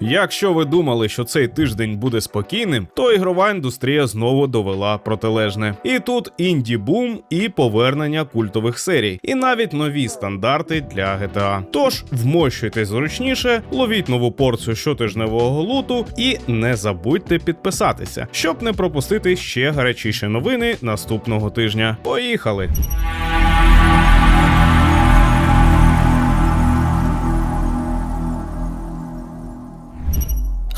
Якщо ви думали, що цей тиждень буде спокійним, то ігрова індустрія знову довела протилежне. І тут інді бум і повернення культових серій, і навіть нові стандарти для GTA. Тож вмощуйтесь зручніше, ловіть нову порцію щотижневого луту і не забудьте підписатися, щоб не пропустити ще гарячіші новини наступного тижня. Поїхали!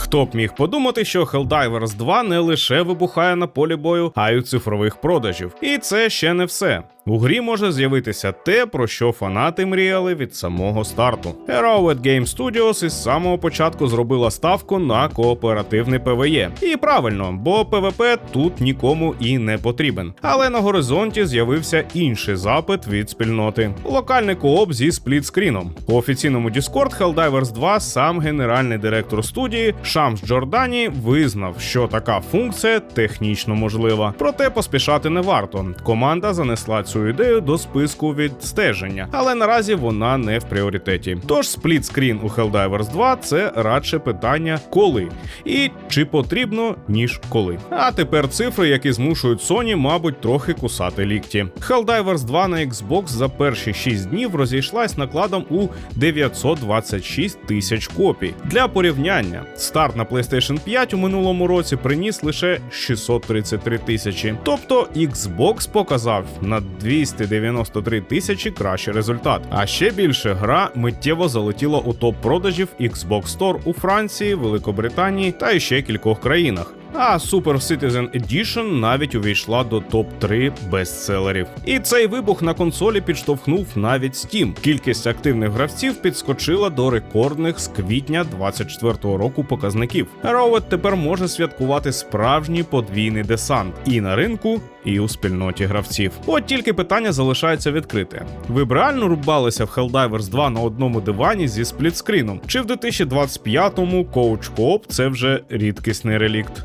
Хто б міг подумати, що Helldivers 2 не лише вибухає на полі бою, а й у цифрових продажів. І це ще не все. У грі може з'явитися те, про що фанати мріяли від самого старту. Arrowhead Game Studios із самого початку зробила ставку на кооперативний PvE. І правильно, бо PvP тут нікому і не потрібен. Але на горизонті з'явився інший запит від спільноти: локальний кооп зі сплітскріном. У офіційному Discord Helldivers 2 сам генеральний директор студії Шамс Джордані визнав, що така функція технічно можлива. Проте поспішати не варто. Команда занесла цю ідею до списку відстеження, але наразі вона не в пріоритеті. Тож сплітскрін у Helldivers 2 це радше питання коли і чи потрібно, ніж коли. А тепер цифри, які змушують Sony, мабуть, трохи кусати лікті. Helldivers 2 на Xbox за перші 6 днів розійшлась накладом у 926 тисяч копій. Для порівняння, старт на PlayStation 5 у минулому році приніс лише 633 тисячі. Тобто Xbox показав на 293 тисячі кращий результат. А ще більше гра миттєво залетіла у топ продажів Xbox Store у Франції, Великобританії та ще кількох країнах. А Super Citizen Edition навіть увійшла до топ-3 бестселерів. І цей вибух на консолі підштовхнув навіть Steam. Кількість активних гравців підскочила до рекордних з квітня 24-го року показників. Arrowhead тепер може святкувати справжній подвійний десант і на ринку, і у спільноті гравців. От тільки питання залишається відкрите. Ви б реально рубалися в Helldivers 2 на одному дивані зі сплітскріном? Чи в 2025-му Coach Co-op це вже рідкісний релікт?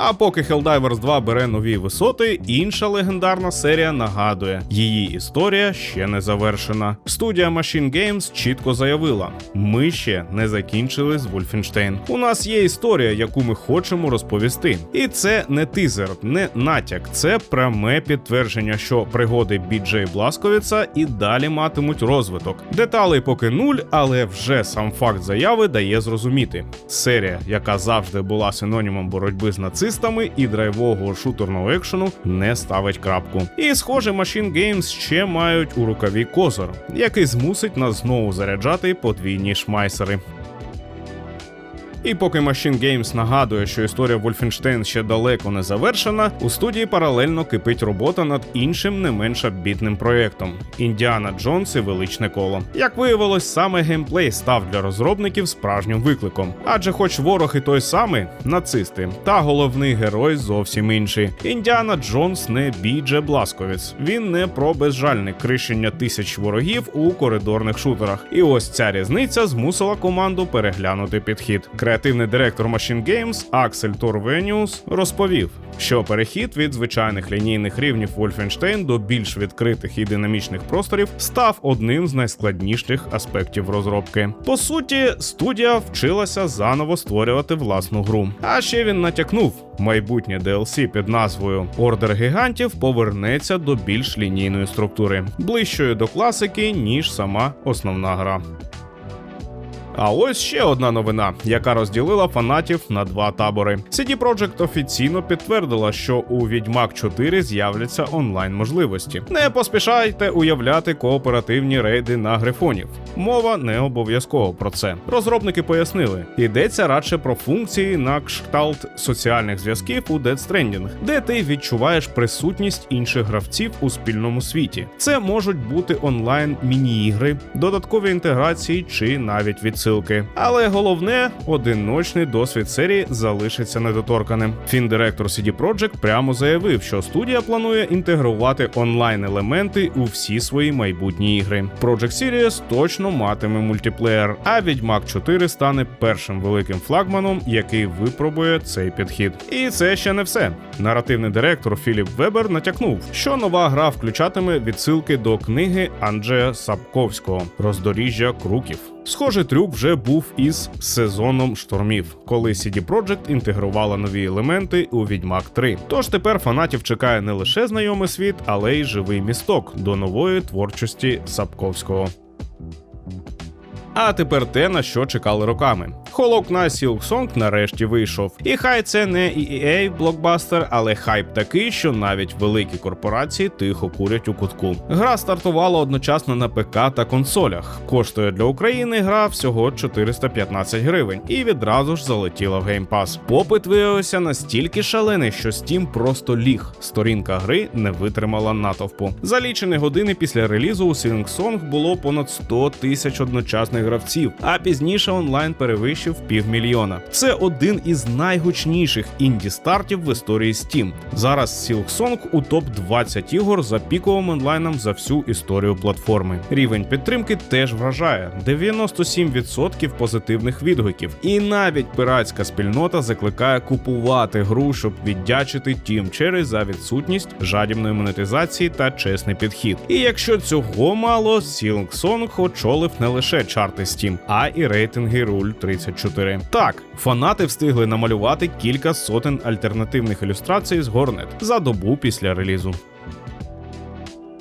А поки Helldivers 2 бере нові висоти, інша легендарна серія нагадує, її історія ще не завершена. Студія Machine Games чітко заявила: ми ще не закінчили з Wolfenstein. У нас є історія, яку ми хочемо розповісти. І це не тизер, не натяк, це пряме підтвердження, що пригоди Біджей Бласковіца і далі матимуть розвиток. Деталей поки нуль, але вже сам факт заяви дає зрозуміти. Серія, яка завжди була синонімом боротьби з нацистами, нацистами і драйвового шутерного екшену не ставить крапку. І схоже, Machine Games ще мають у рукаві козир, який змусить нас знову заряджати подвійні шмайсери. І поки Machine Games нагадує, що історія Wolfenstein ще далеко не завершена, у студії паралельно кипить робота над іншим не менш амбітним проєктом Індіана Джонс і величне коло. Як виявилось, саме геймплей став для розробників справжнім викликом. Адже, хоч ворог і той самий нацисти, та головний герой зовсім інший. Індіана Джонс не бідже Бласковіц. Він не про безжальне крищення тисяч ворогів у коридорних шутерах. І ось ця різниця змусила команду переглянути підхід. Креативний директор Machine Games Аксель Торвеніус розповів, що перехід від звичайних лінійних рівнів Wolfenstein до більш відкритих і динамічних просторів став одним з найскладніших аспектів розробки. По суті, студія вчилася заново створювати власну гру. А ще він натякнув, майбутнє DLC під назвою Ордер гігантів повернеться до більш лінійної структури, ближчої до класики, ніж сама основна гра. А ось ще одна новина, яка розділила фанатів на два табори. CD Projekt офіційно підтвердила, що у Відьмак 4 з'являться онлайн можливості. Не поспішайте уявляти кооперативні рейди на грифонів. Мова не обов'язково про це. Розробники пояснили, йдеться радше про функції на кшталт соціальних зв'язків у Dead Stranding, де ти відчуваєш присутність інших гравців у спільному світі. Це можуть бути онлайн міні-ігри, додаткові інтеграції чи навіть відсилки. Але головне, одиночний досвід серії залишиться недоторканим. Фін-директор CD Projekt прямо заявив, що студія планує інтегрувати онлайн-елементи у всі свої майбутні ігри. Project Series точно матиме мультиплеєр, а Відьмак 4 стане першим великим флагманом, який випробує цей підхід. І це ще не все. Наративний директор Філіп Вебер натякнув, що нова гра включатиме відсилки до книги Анджея Сапковського Роздоріжжя круків. Схожий трюк вже був із сезоном штормів, коли CD Projekt інтегрувала нові елементи у Відьмак 3. Тож тепер фанатів чекає не лише знайомий світ, але й живий місток до нової творчості Сапковського. А тепер те, на що чекали роками. Холок на Silksong нарешті вийшов. І хай це не EA блокбастер, але хайп такий, що навіть великі корпорації тихо курять у кутку. Гра стартувала одночасно на ПК та консолях. Коштує для України гра всього 415 гривень і відразу ж залетіла в Pass. Попит виявився настільки шалений, що Steam просто ліг. Сторінка гри не витримала натовпу. За лічені години після релізу у Silksong було понад 100 тисяч одночасних гравців, а пізніше онлайн перевищив півмільйона. Це один із найгучніших інді стартів в історії Steam. Зараз Silksong у топ 20 ігор за піковим онлайном за всю історію платформи. Рівень підтримки теж вражає: 97% позитивних відгуків. І навіть пиратська спільнота закликає купувати гру, щоб віддячити Team Cherry за відсутність жадібної монетизації та чесний підхід. І якщо цього мало, Silksong очолив не лише чарти Steam, а і рейтинги Rule 34. Так, фанати встигли намалювати кілька сотень альтернативних ілюстрацій з Горнет за добу після релізу.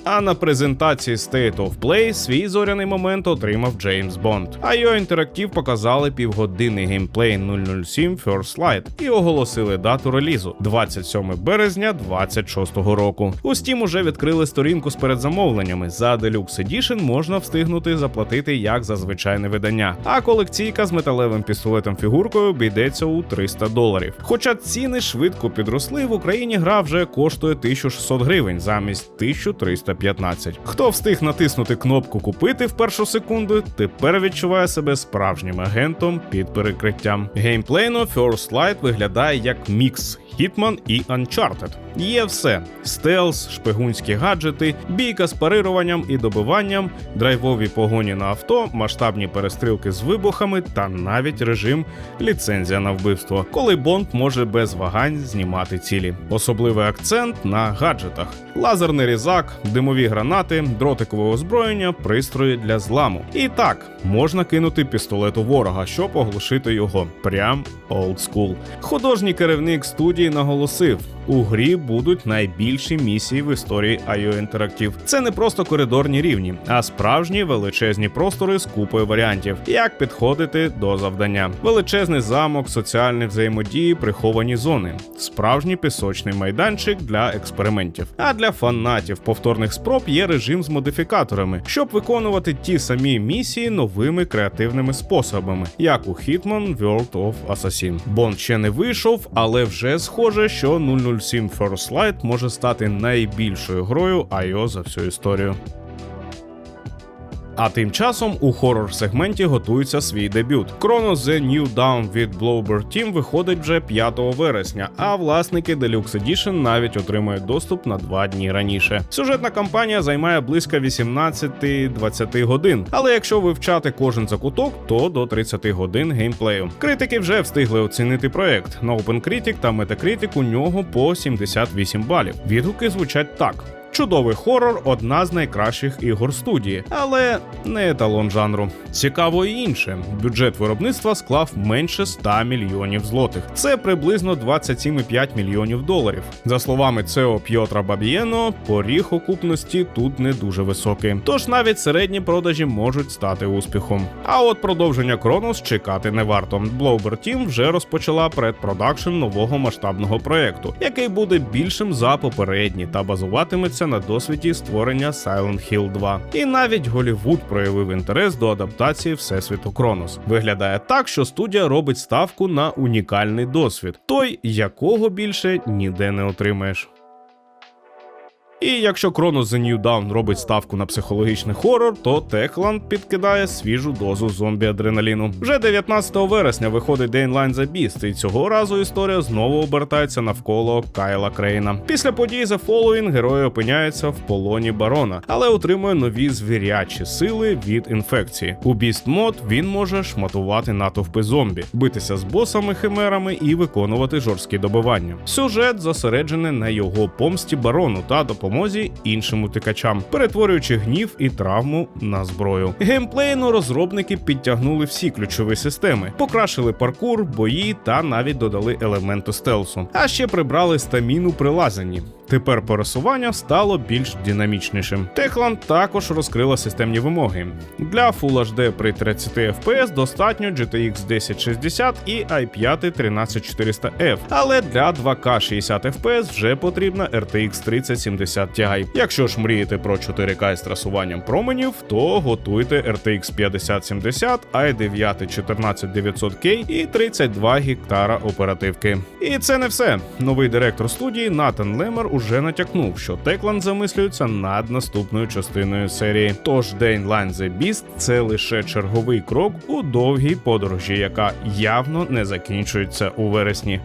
А на презентації State of Play свій зоряний момент отримав Джеймс Бонд. А його інтерактив показали півгодинний геймплей 007 First Light і оголосили дату релізу 27 березня 26-го року. У Steam уже відкрили сторінку з передзамовленнями. За Deluxe Edition можна встигнути заплатити як за звичайне видання. А колекційка з металевим пістолетом фігуркою обійдеться у 300 доларів. Хоча ціни швидко підросли, в Україні гра вже коштує 1600 гривень замість 1300 15. Хто встиг натиснути кнопку Купити в першу секунду, тепер відчуває себе справжнім агентом під перекриттям. Геймплейно First Light виглядає як мікс Hitman і Uncharted. Є все: стелс, шпигунські гаджети, бійка з парируванням і добиванням, драйвові погоні на авто, масштабні перестрілки з вибухами та навіть режим ліцензія на вбивство, коли Бонд може без вагань знімати цілі. Особливий акцент на гаджетах: лазерний різак, димові гранати, дротикове озброєння, пристрої для зламу. І так можна кинути пістолет у ворога, щоб оглушити його. Прям school. Художній керівник студії наголосив. У грі будуть найбільші місії в історії IO Interactive. Це не просто коридорні рівні, а справжні величезні простори з купою варіантів, як підходити до завдання. Величезний замок, соціальні взаємодії, приховані зони, справжній пісочний майданчик для експериментів. А для фанатів повторних спроб є режим з модифікаторами, щоб виконувати ті самі місії новими креативними способами, як у Hitman World of Assassin. Бонд ще не вийшов, але вже схоже, що 007 First Light може стати найбільшою грою IO за всю історію. А тим часом у хорор сегменті готується свій дебют. Chrono The New Dawn від Bloober Team виходить вже 5 вересня, а власники Deluxe Edition навіть отримують доступ на два дні раніше. Сюжетна кампанія займає близько 18-20 годин, але якщо вивчати кожен закуток, то до 30 годин геймплею. Критики вже встигли оцінити проект. На OpenCritic та Metacritic у нього по 78 балів. Відгуки звучать так. Чудовий хорор одна з найкращих ігор студії, але не еталон жанру. Цікаво і інше. Бюджет виробництва склав менше 100 мільйонів злотих. Це приблизно 27,5 мільйонів доларів. За словами ЦЕО П'єтра Бабієно, поріг окупності тут не дуже високий. Тож навіть середні продажі можуть стати успіхом. А от продовження Кронос чекати не варто. Bloober Team вже розпочала предпродакшн нового масштабного проекту, який буде більшим за попередні та базуватиметься на досвіді створення Silent Hill 2. І навіть Голівуд проявив інтерес до адаптації Всесвіту Кронос. Виглядає так, що студія робить ставку на унікальний досвід, той, якого більше ніде не отримаєш. І якщо Chronos The New Dawn робить ставку на психологічний хорор, то Techland підкидає свіжу дозу зомбі-адреналіну. Вже 19 вересня виходить Dayline The Beast, і цього разу історія знову обертається навколо Кайла Крейна. Після подій The Following герої опиняються в полоні барона, але отримує нові звірячі сили від інфекції. У Beast мод він може шматувати натовпи зомбі, битися з босами химерами і виконувати жорсткі добивання. Сюжет зосереджений на його помсті барону та допомозі допомозі іншим утикачам, перетворюючи гнів і травму на зброю. Геймплейно розробники підтягнули всі ключові системи, покращили паркур, бої та навіть додали елементи стелсу. А ще прибрали стаміну при лазанні. Тепер пересування стало більш динамічнішим. Techland також розкрила системні вимоги. Для Full HD при 30 FPS достатньо GTX 1060 і i5 13400F, але для 2К 60 FPS вже потрібна RTX 3070 Ti. Якщо ж мрієте про 4К з трасуванням променів, то готуйте RTX 5070, i9 14900K і 32 гектара оперативки. І це не все. Новий директор студії Натан Лемер уже натякнув, що Techland замислюється над наступною частиною серії. Тож Dane Line The Beast – це лише черговий крок у довгій подорожі, яка явно не закінчується у вересні.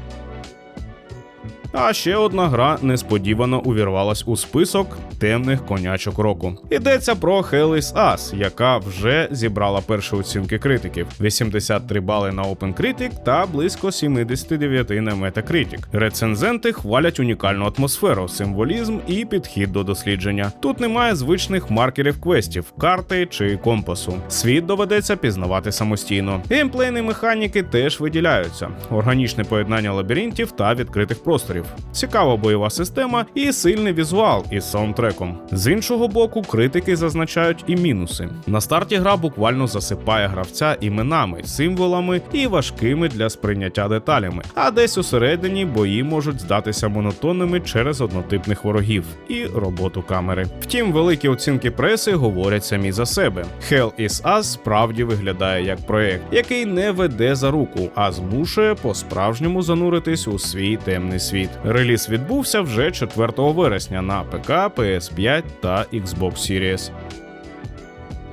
А ще одна гра несподівано увірвалась у список темних конячок року. Йдеться про Hell is Us, яка вже зібрала перші оцінки критиків: 83 бали на OpenCritic та близько 79 на Metacritic. Рецензенти хвалять унікальну атмосферу, символізм і підхід до дослідження. Тут немає звичних маркерів квестів, карти чи компасу. Світ доведеться пізнавати самостійно. Геймплейні механіки теж виділяються: органічне поєднання лабіринтів та відкритих просторів, цікава бойова система і сильний візуал із саундтреком. З іншого боку, критики зазначають і мінуси. На старті гра буквально засипає гравця іменами, символами і важкими для сприйняття деталями. А десь усередині бої можуть здатися монотонними через однотипних ворогів і роботу камери. Втім, великі оцінки преси говорять самі за себе. Hell is Us справді виглядає як проект, який не веде за руку, а змушує по-справжньому зануритись у свій темний світ. Реліз відбувся вже 4 вересня на ПК, PS5 та Xbox Series.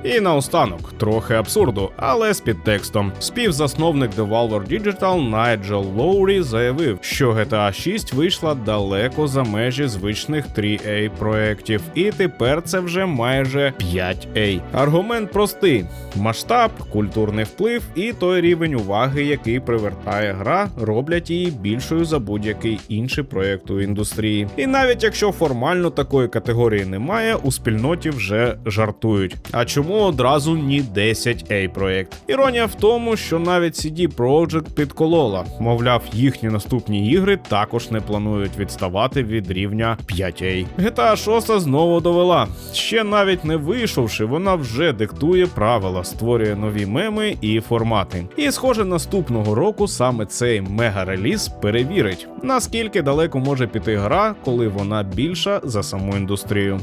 І наостанок, трохи абсурду, але з підтекстом. Співзасновник Devolver Digital Найджел Лоурі заявив, що GTA 6 вийшла далеко за межі звичних 3A проєктів, і тепер це вже майже 5A. Аргумент простий: масштаб, культурний вплив і той рівень уваги, який привертає гра, роблять її більшою за будь-який інший проєкт у індустрії. І навіть якщо формально такої категорії немає, у спільноті вже жартують. А чому одразу ні 10A проєкт? Іронія в тому, що навіть CD Projekt підколола. Мовляв, їхні наступні ігри також не планують відставати від рівня 5A. GTA 6 знову довела. Ще навіть не вийшовши, вона вже диктує правила, створює нові меми і формати. І, схоже, наступного року саме цей мега-реліз перевірить, наскільки далеко може піти гра, коли вона більша за саму індустрію.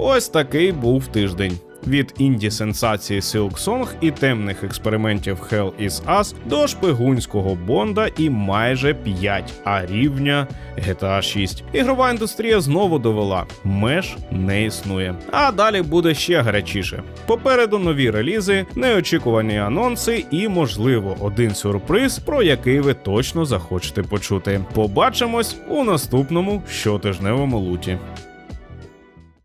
Ось такий був тиждень. Від інді сенсації Silk Song і темних експериментів Hell is Us до шпигунського Бонда і майже 5 а рівня GTA 6. Ігрова індустрія знову довела: меж не існує. А далі буде ще гарячіше. Попереду нові релізи, неочікувані анонси і, можливо, один сюрприз, про який ви точно захочете почути. Побачимось у наступному щотижневому луті.